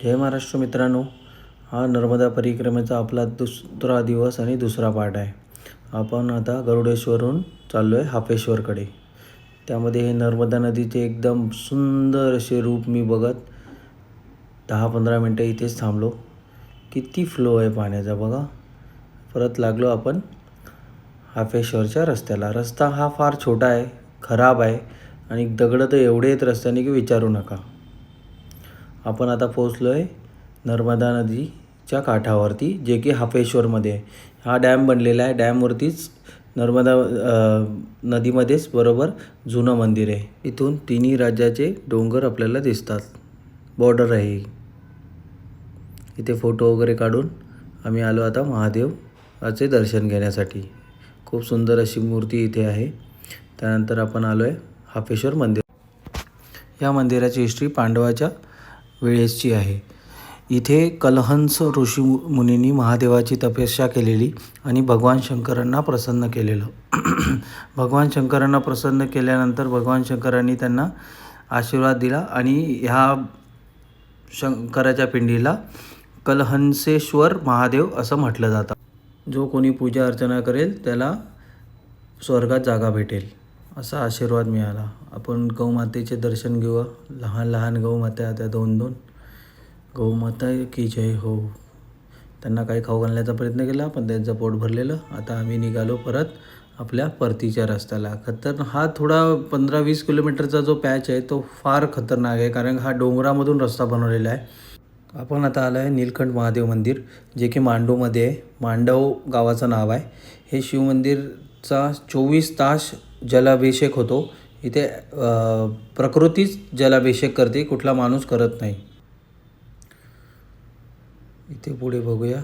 जय महाराष्ट्र मित्रांनो. हा नर्मदा परिक्रमेचा आपला दुसरा दिवस आणि दुसरा पार्ट आहे. आपण आता गरुडेश्वरहून चाललो आहे हापेश्वरकडे त्यामध्ये हे नर्मदा नदीचे एकदम सुंदर असे रूप मी बघत दहा पंधरा मिनटं इथेच थांबलो. किती फ्लो आहे पाण्याचा बघा. परत लागलो आपण हापेश्वरच्या रस्त्याला. रस्ता हा फार छोटा आहे खराब आहे आणि दगडं तर एवढे आहेत रस्त्याने की विचारू नका. आपण आता पोचलो आहे नर्मदा नदीच्या काठावरती जे की हापेश्वरमध्ये आहे हा डॅम बनलेला आहे. डॅमवरतीच नर्मदा नदीमध्येच बरोबर जुनं मंदिर आहे. इथून तिन्ही राज्याचे डोंगर आपल्याला दिसतात. बॉर्डर आहे इथे फोटो वगैरे काढून आम्ही आलो आता महादेवाचे दर्शन घेण्यासाठी. खूप सुंदर अशी मूर्ती इथे आहे. त्यानंतर आपण आलो आहे हापेश्वर मंदिर. या मंदिराची हिस्ट्री पांडवाच्या वेळेसची आहे. इथे कलहंस ऋषी मुनींनी महादेवाची तपस्या केलेली आणि भगवान शंकरांना प्रसन्न केलेलं. भगवान शंकरांना प्रसन्न केल्यानंतर भगवान शंकरांनी त्यांना आशीर्वाद दिला आणि ह्या शंकराच्या पिंडीला कलहंसेश्वर महादेव असं म्हटलं जातं. जो कोणी पूजा अर्चना करेल त्याला स्वर्गात जागा भेटेल. असा आशीर्वाद मिळाला. आपण गौमातेचे दर्शन घेऊ लहान लहान गौमाता त्या दोन दोन. गौमाता की जय हो. त्यांना काही खाऊ घालण्याचा प्रयत्न केला पण त्यांचं पोट भरलेलं. आता आम्ही निघालो परत आपल्या परतीच्या रस्त्याला. खतर हा थोडा पंधरा वीस किलोमीटरचा जो पॅच आहे तो फार खतरनाक आहे कारण हा डोंगरामधून रस्ता बनवलेला आहे. आपण आता आलो आहे नीलकंठ महादेव मंदिर जे की मांडवमध्ये आहे. मांडव गावाचं नाव आहे. हे शिवमंदिरचा चोवीस तास जलाभिषेक होतो. इथे प्रकृतीच जलाभिषेक करते कुठला माणूस करत नाही. इथे पुढे बघूया.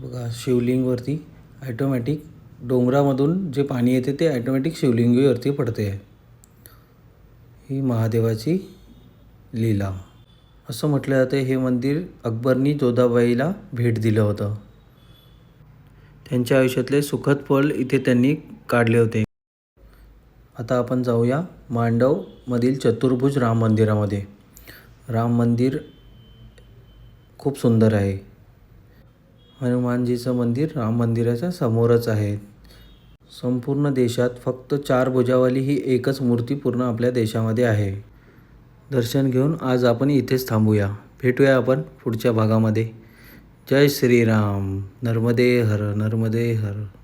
बघा शिवलिंगवरती ॲटोमॅटिक डोंगरामधून जे पाणी येते ते ॲटोमॅटिक शिवलिंगवरती पडते. आहे ही महादेवाची लीला. असं म्हटलं जातं हे मंदिर अकबरनी जोधाबाईला भेट दिलं होतं. त्यांच्या आयुष्यातले सुखद पल इथे त्यांनी काढले होते. आता आपण जाऊया मांडवमधील चतुर्भुज राम मंदिरामध्ये. राम मंदिर खूप सुंदर आहे. हनुमानजीचं मंदिर राम मंदिराच्या समोरच आहे. संपूर्ण देशात फक्त चार भुजावाली ही एकच मूर्ती पूर्ण आपल्या देशामध्ये आहे. दर्शन घेऊन आज आपण इथेच थांबूया. भेटूया आपण पुढच्या भागामध्ये. जय श्रीराम नर्मदे हर नर्मदे हर।